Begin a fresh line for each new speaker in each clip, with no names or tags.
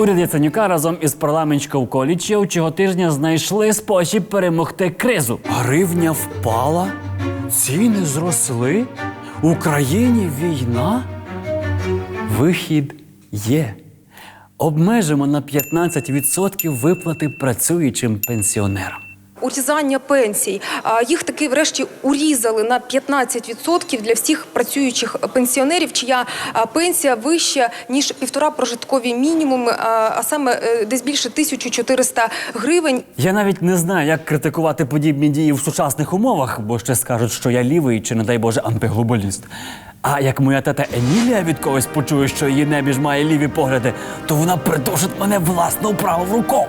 Уряд Яценюка разом із парламентською коаліцією цього тижня знайшли спосіб перемогти кризу. Гривня впала, ціни зросли, в Україні війна. Вихід є. Обмежимо на 15% виплати працюючим пенсіонерам.
Урізання пенсій. Їх таки врешті урізали на 15% для всіх працюючих пенсіонерів, чия пенсія вища ніж півтора прожиткові мінімуми, а саме е, десь більше 1400 гривень.
Я навіть не знаю, як критикувати подібні дії в сучасних умовах, бо ще скажуть, що я лівий чи, не дай Боже, антиглобаліст. А як моя тета Емілія від когось почує, що її небіж має ліві погляди, то вона придушить мене власну праву рукою.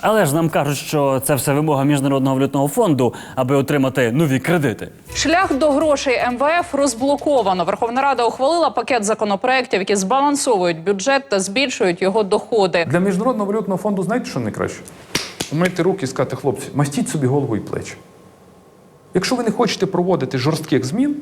Але ж нам кажуть, що це все вимога Міжнародного валютного фонду, аби отримати нові кредити.
Шлях до грошей МВФ розблоковано. Верховна Рада ухвалила пакет законопроєктів, які збалансовують бюджет та збільшують його доходи.
Для міжнародного валютного фонду знаєте, що найкраще? Умити руки і сказати, хлопці, мастіть собі голову і плечі. Якщо ви не хочете проводити жорстких змін,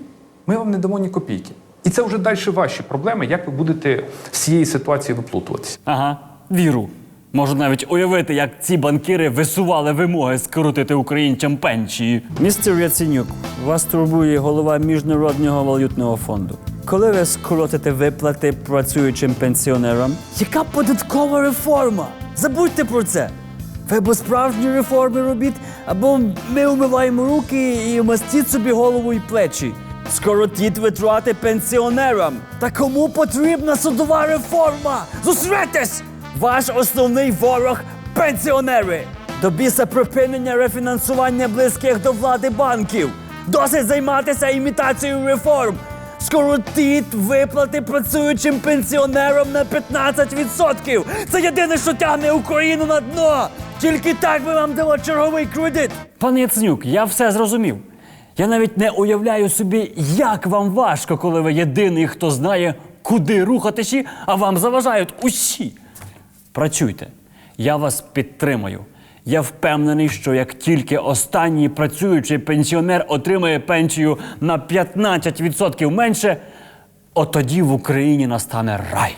ми вам не дамо ні копійки. І це вже далі ваші проблеми, як ви будете з цієї ситуації виплутуватися.
Ага, віру. Можу навіть уявити, як ці банкіри висували вимоги скоротити українцям пенсії. Містер Яценюк, вас турбує голова Міжнародного валютного фонду. Коли ви скоротите виплати працюючим пенсіонерам? Яка податкова реформа? Забудьте про це. Ви або справжні реформи робіть, або ми умиваємо руки і мастіть собі голову і плечі. Скоротіть витрати пенсіонерам. Та кому потрібна судова реформа? Зустрітесь! Ваш основний ворог пенсіонери. До біса припинення рефінансування близьких до влади банків. Досить займатися імітацією реформ. Скоротіть виплати працюючим пенсіонерам на 15%. Це єдине, що тягне Україну на дно. Тільки так ми вам дамо черговий кредит. Пане Яценюк, я все зрозумів. Я навіть не уявляю собі, як вам важко, коли ви єдиний, хто знає, куди рухатися, а вам заважають усі. Працюйте. Я вас підтримую. Я впевнений, що як тільки останній працюючий пенсіонер отримає пенсію на 15% менше, отоді в Україні настане рай.